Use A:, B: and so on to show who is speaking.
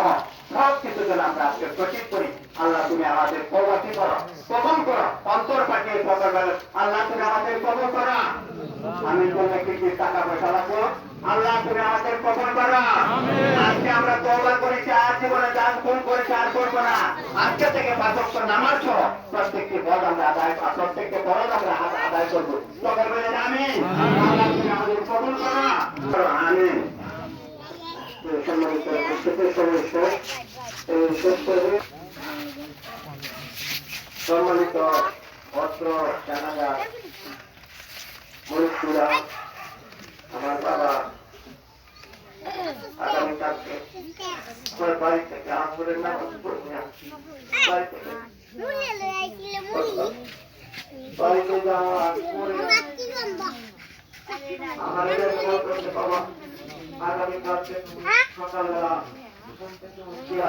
A: সহ সব কিছু যেন আমরা আজকে সঠিক করি। আল্লাহ তুমি আমাদের প্রবাসী করো কবল করো অন্তর পাঠিয়ে সকল আল্লাহ তুমি আমাদের কবল করো। আমি কোনো কিছু টাকা পয়সা রাখব। আল্লাহ তুমি আমাদের কবল করো। আজকে আমরা তওবা করেছি আর জীবনে দান খুন করেছি আর করব না। আজকে থেকে পাঁচক্য নামাজ সহ প্রত্যেকটি পদ আমরা আদায় প্রত্যেকটি পদ আমরা আদায় করব। সকল বলেন আমি আল্লাহ তুমি আমাদের কবল করো। সম্মানিত শেষ এই করবে সম্মানিত অত্র জানাজার মনুষ্যরা আমার বাবা আগামীকালকে আমার বাড়ি থেকে আমরের নাম পড়বে বাড়ি থেকে বাড়িতে যাওয়ার পরে আমার বাবা আগামীকালকে সকালবেলা উঠিয়া